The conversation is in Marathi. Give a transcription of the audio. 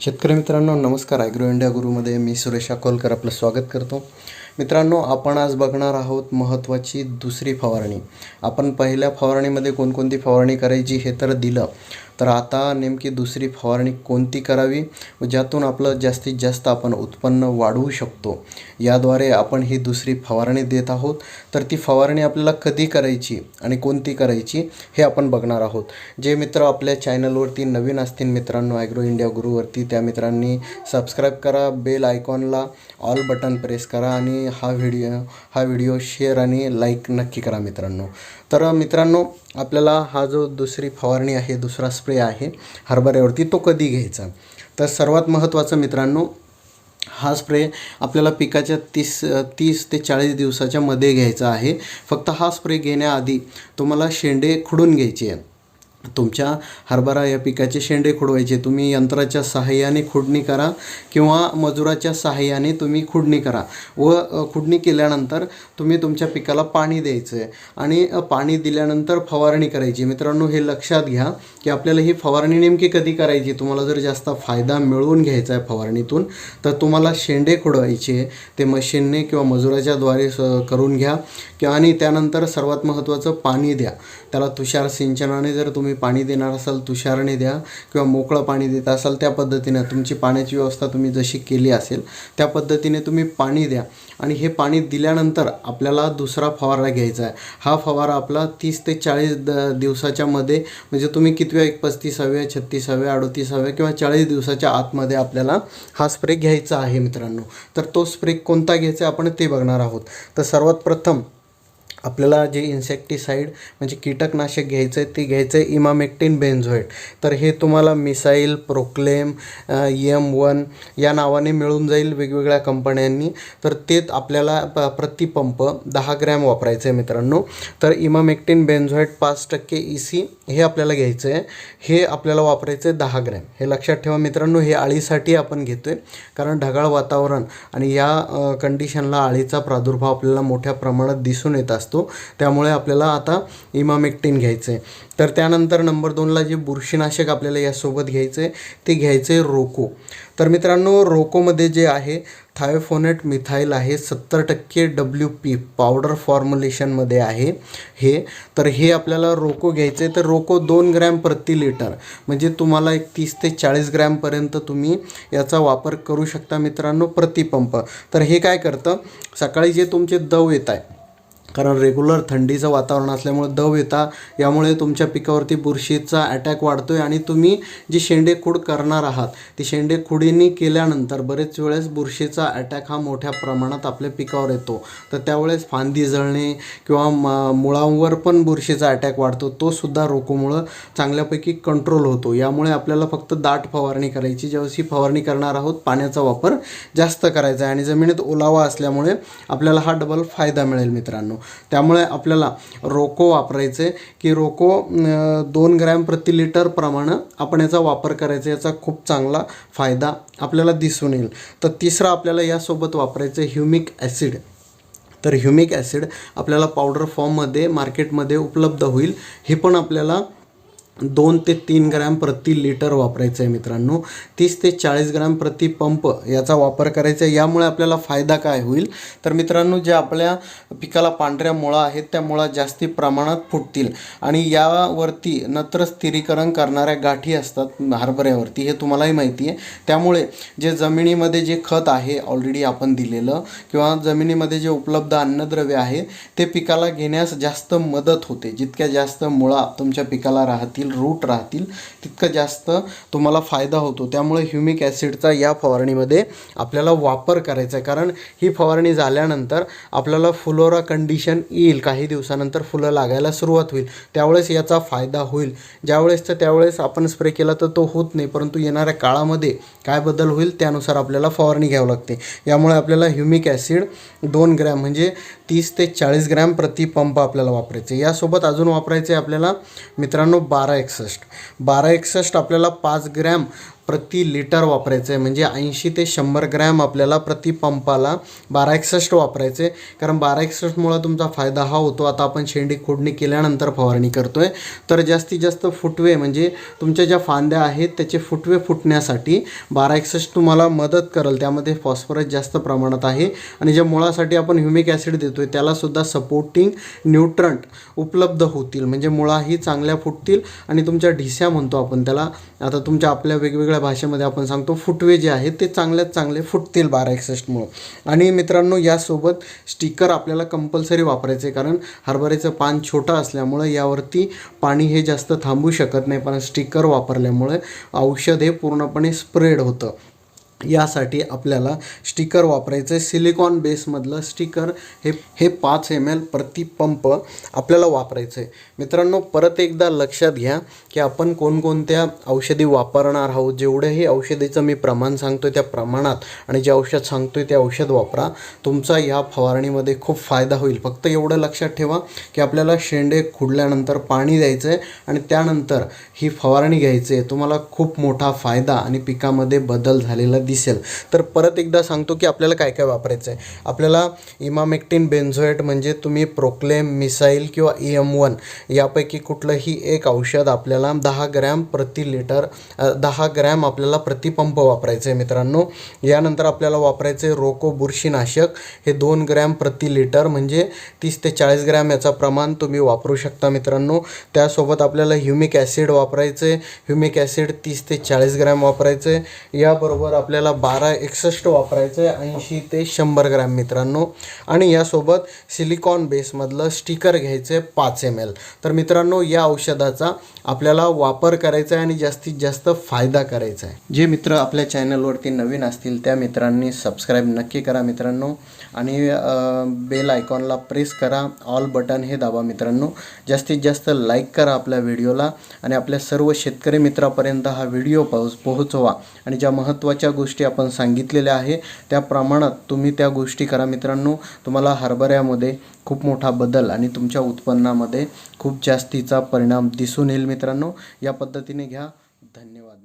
शेतकरी मित्रांनो नमस्कार. ॲग्रो इंडिया गुरुमध्ये मी सुरेश अकोलकर आपलं स्वागत करतो. मित्रांनो आपण आज बघणार आहोत महत्त्वाची दुसरी फवारणी. आपण पहिल्या फवारणीमध्ये कोणकोणती फवारणी करायची हे तर दिलं. तर आता नेमकी दुसरी फवारणी कोणती करावी व ज्यातून आपलं जास्तीत जास्त आपण उत्पन्न वाढवू शकतो? याद्वारे आपण ही दुसरी फवारणी देत आहोत. तर ती फवारणी आपल्याला कधी करायची आणि कोणती करायची हे आपण बघणार आहोत. जे मित्र आपल्या चॅनलवरती नवीन असतील मित्रांनो ॲग्रो इंडिया गुरुवरती त्या मित्रांनी सबस्क्राईब करा बेल आयकॉनला ऑल बटन प्रेस करा आणि हा व्हिडिओ हा व्हिडिओ शेअर आणि लाईक नक्की करा मित्रांनो. तर मित्रांनो आपल्याला हा जो दुसरी फवारणी आहे दुसरा स्प्रे स्प्रे आहे हरभऱ्यावरती तो कधी घ्यायचा? तर सर्वात महत्त्वाचं मित्रांनो हा स्प्रे आपल्याला पिकाच्या तीस तीस ते चाळीस दिवसाच्या मध्ये घ्यायचा आहे. फक्त हा स्प्रे घेण्याआधी तुम्हाला शेंडे खुडून घ्यायचे आहे तुमच्या हरभरा या पिकाचे शेंडे खुडवायचे. तुम्ही यंत्राच्या सहाय्याने खुडणी करा किंवा मजुराच्या सहाय्याने तुम्ही खुडणी करा. व खुडणी केल्यानंतर तुम्ही तुमच्या पिकाला पाणी द्यायचं आहे आणि पाणी दिल्यानंतर फवारणी करायची. मित्रांनो हे लक्षात घ्या की आपल्याला ही फवारणी नेमकी कधी करायची? तुम्हाला जर जास्त फायदा मिळवून घ्यायचा आहे फवारणीतून तर तुम्हाला शेंडे खुडवायचे. ते मशीनने किंवा मजुराच्याद्वारे स करून घ्या. किंवा आणि त्यानंतर सर्वात महत्त्वाचं पाणी द्या. त्याला तुषार सिंचनाने जर तुम्ही तुम्ही पाणी देणार असाल तुषारने द्या किंवा मोकळं पाणी देत असाल त्या पद्धतीने तुमची पाण्याची व्यवस्था तुम्ही जशी केली असेल त्या पद्धतीने तुम्ही पाणी द्या. आणि हे पाणी दिल्यानंतर आपल्याला दुसरा फवारा घ्यायचा आहे. हा फवारा आपला तीस ते चाळीस द दिवसाच्या मध्ये म्हणजे तुम्ही कितव्या एक पस्तीसाव्या छत्तीसाव्या अडतीसाव्या किंवा चाळीस दिवसाच्या आतमध्ये आपल्याला हा स्प्रे घ्यायचा आहे मित्रांनो. तर तो स्प्रे कोणता घ्यायचा आहे आपण ते बघणार आहोत. तर सर्वात प्रथम आपल्याला जे इन्सेक्टिसाईड म्हणजे कीटकनाशक घ्यायचं आहे ते घ्यायचं आहे इमामेक्टिन बेन्झोएट तर हे तुम्हाला मिसाईल प्रोक्लेम एम वन या नावाने मिळून जाईल वेगवेगळ्या कंपन्यांनी. तर ते आपल्याला प प्रतिपंप दहा ग्रॅम वापरायचं आहे मित्रांनो. तर इमामेक्टिन बेन्झोएट पाच टक्के ई सी हे आपल्याला घ्यायचं आहे हे आपल्याला वापरायचं आहे दहा ग्रॅम. हे लक्षात ठेवा मित्रांनो हे आळीसाठी आपण घेतो आहे कारण ढगाळ वातावरण आणि या कंडिशनला आळीचा प्रादुर्भाव आपल्याला मोठ्या प्रमाणात दिसून येत असतो. त्यामुळे आपल्याला आता इमामेक्टिन घ्यायचं आहे तर त्यानंतर नंबर दोनला जे बुरशीनाशक आपल्याला यासोबत घ्यायचं आहे ते घ्यायचं आहे रोको. तर मित्रांनो रोकोमध्ये जे आहे थायोफोनेट मिथाईल आहे सत्तर टक्के डब्ल्यू पी पावडर फॉर्म्युलेशनमध्ये आहे हे. तर हे आपल्याला रोको घ्यायचं आहे तर रोको दोन ग्रॅम प्रति लिटर. म्हणजे तुम्हाला एक तीस ते चाळीस ग्रॅमपर्यंत तुम्ही याचा वापर करू शकता मित्रांनो प्रतिपंप तर हे काय करतं? सकाळी जे तुमचे दव येत आहे कारण रेग्युलर थंडीचं वातावरण असल्यामुळे दव येता यामुळे तुमच्या पिकावरती बुरशीचा अटॅक वाढतो आहे आणि तुम्ही जी शेंडेखूड करणार आहात ती शेंडेखुडीनी केल्यानंतर बरेच वेळेस बुरशीचा अटॅक हा मोठ्या प्रमाणात आपल्या पिकावर येतो. तर त्यावेळेस फांदी जळणे किंवा म मुळांवर पण बुरशीचा अटॅक वाढतो तो सुद्धा चांगल्यापैकी कंट्रोल होतो. यामुळे आपल्याला फक्त दाट फवारणी करायची ज्यावेळेस ही फवारणी करणार आहोत पाण्याचा वापर जास्त करायचा आहे. आणि जमिनीत ओलावा असल्यामुळे आपल्याला हा डबल फायदा मिळेल मित्रांनो. त्यामुळे आपल्याला रोको वापरायचे की रोको दोन ग्रॅम प्रति लिटरप्रमाणे आपण याचा वापर करायचा याचा खूप चांगला फायदा आपल्याला दिसून येईल. तर तिसरा आपल्याला यासोबत वापरायचं ह्युमिक ॲसिड. तर ह्युमिक ॲसिड आपल्याला पावडर फॉर्ममध्ये मार्केटमध्ये उपलब्ध होईल. हे पण आपल्याला दोन ते तीन ग्रॅम प्रति लिटर वापरायचं आहे मित्रांनो. तीस ते चाळीस ग्रॅम प्रति पंप याचा वापर करायचा आहे. यामुळे आपल्याला फायदा काय होईल? तर मित्रांनो जे आपल्या पिकाला पांढऱ्या मुळा आहेत त्या मुळा जास्ती प्रमाणात फुटतील आणि यावरती नत्र स्थिरीकरण करणाऱ्या गाठी असतात हरभऱ्यावरती हे तुम्हालाही माहिती आहे. त्यामुळे जे जमिनीमध्ये जे खत आहे ऑलरेडी आपण दिलेलं किंवा जमिनीमध्ये जे उपलब्ध अन्नद्रव्य आहे ते पिकाला घेण्यास जास्त मदत होते. जितक्या जास्त मुळा तुमच्या पिकाला राहतील रूट राहतील तितकं जास्त तुम्हाला फायदा होतो. त्यामुळे ह्युमिक ॲसिडचा या फवारणीमध्ये आपल्याला वापर करायचा आहे. कारण ही फवारणी झाल्यानंतर आपल्याला फुलोरा कंडिशन येईल. काही दिवसानंतर फुलं लागायला सुरुवात होईल. त्यावेळेस याचा फायदा होईल. ज्यावेळेस तर त्यावेळेस आपण स्प्रे केला तर तो होत नाही. परंतु येणाऱ्या काळामध्ये काय बदल होईल त्यानुसार आपल्याला फवारणी घ्यावी लागते. यामुळे आपल्याला ह्युमिक ॲसिड दोन ग्रॅम म्हणजे तीस ते चाळीस ग्रॅम प्रति पंप आपल्याला वापरायचे यासोबत अजून वापरायचे आपल्याला मित्रांनो बारा एकसष्ट. बारा एकसष्ट आपल्याला पाच ग्रॅम प्रति लिटर वापरायचं आहे म्हणजे ऐंशी ते शंभर ग्रॅम आपल्याला प्रति पंपाला बारा एकसष्ट वापरायचे कारण बारा एकसष्टमुळं तुमचा फायदा हा होतो. आता आपण शेंडी खोडणी केल्यानंतर फवारणी करतो आहे तर जास्तीत जास्त फुटवे म्हणजे तुमच्या ज्या फांद्या आहेत त्याचे फुटवे फुटण्यासाठी बारा एकसष्ट तुम्हाला मदत करेल. त्यामध्ये फॉस्फरस जास्त प्रमाणात आहे. आणि ज्या मुळासाठी आपण ह्युमिक ॲसिड देतो आहे त्यालासुद्धा सपोर्टिंग न्यूट्रंट उपलब्ध होतील. म्हणजे मुळाही चांगल्या फुटतील. आणि तुमच्या ढिस्या म्हणतो आपण त्याला. आता तुमच्या आपल्या वेगवेगळ्या भाषेमध्ये आपण सांगतो फुटवे जे आहेत ते चांगल्यात चांगले फुटतील बारा एकसष्टमुळं आणि मित्रांनो यासोबत स्टिकर आपल्याला कंपल्सरी वापरायचे कारण हरभऱ्याचं पान छोटं असल्यामुळं यावरती पाणी हे जास्त थांबू शकत नाही. पण स्टिकर वापरल्यामुळे औषध हे पूर्णपणे स्प्रेड होतं. यासाठी आपल्याला स्टिकर वापरायचं आहे सिलिकॉन बेसमधलं स्टिकर हे हे पाच एम एल प्रति पंप आपल्याला वापरायचं आहे मित्रांनो परत एकदा लक्षात घ्या की आपण कोणकोणत्या औषधी वापरणार आहोत. जेवढंही औषधीचं मी प्रमाण सांगतो आहे त्या प्रमाणात आणि जे औषध सांगतो आहे ते औषध वापरा. तुमचा या फवारणीमध्ये खूप फायदा होईल. फक्त एवढं लक्षात ठेवा की आपल्याला शेंडे खुडल्यानंतर पाणी द्यायचं आहे आणि त्यानंतर ही फवारणी घ्यायची आहे तुम्हाला खूप मोठा फायदा आणि पिकामध्ये बदल झालेला दिसेल. तर परत एकदा सांगतो की आपल्याला काय काय वापरायचं आहे आपल्याला इमामेक्टिन बेन्झोएट म्हणजे तुम्ही प्रोक्लेम मिसाईल किंवा ई एम वन यापैकी कुठलंही एक औषध आपल्याला दहा ग्रॅम प्रति लिटर दहा ग्रॅम आपल्याला प्रतिपंप वापरायचं आहे मित्रांनो. यानंतर आपल्याला वापरायचं आहे रोको बुरशीनाशक हे दोन ग्रॅम प्रति लिटर म्हणजे तीस ते चाळीस ग्रॅम याचं प्रमाण तुम्ही वापरू शकता मित्रांनो. त्यासोबत आपल्याला ह्युमिक ॲसिड वापरायचं आहे ह्युमिक ॲसिड तीस ते चाळीस ग्रॅम वापरायचं आहे याबरोबर आपल्याला बारा एकसष्ट वापरायचं आहे ऐंशी ते शंभर ग्रॅम मित्रांनो. आणि यासोबत सिलिकॉन बेसमधलं स्टिकर घ्यायचं आहे पाच एम एल तर मित्रांनो या औषधाचा आपल्याला वापर करायचा आहे आणि जास्तीत जास्त फायदा करायचा आहे जे मित्र आपल्या चॅनलवरती नवीन असतील त्या मित्रांनी सबस्क्राईब नक्की करा मित्रांनो. आणि बेल आयकॉनला प्रेस करा ऑल बटन हे दाबा मित्रांनो. जास्तीत जास्त लाईक करा आपल्या व्हिडिओला. आणि आपल्या सर्व शेतकरी मित्रापर्यंत हा व्हिडिओ पोहोच पोहोचवा. आणि ज्या महत्त्वाच्या गोष्टी गोष्टी आपण सांगितलेल्या आहे. त्या प्रमाणात तुम्ही त्या गोष्टी करा. मित्रांनो तुम्हाला हरभऱ्यामध्ये खूप मोठा बदल आणि तुमच्या उत्पन्नामध्ये खूप जास्तीचा परिणाम दिसून येईल मित्रांनो. या पद्धतीने घ्या. धन्यवाद.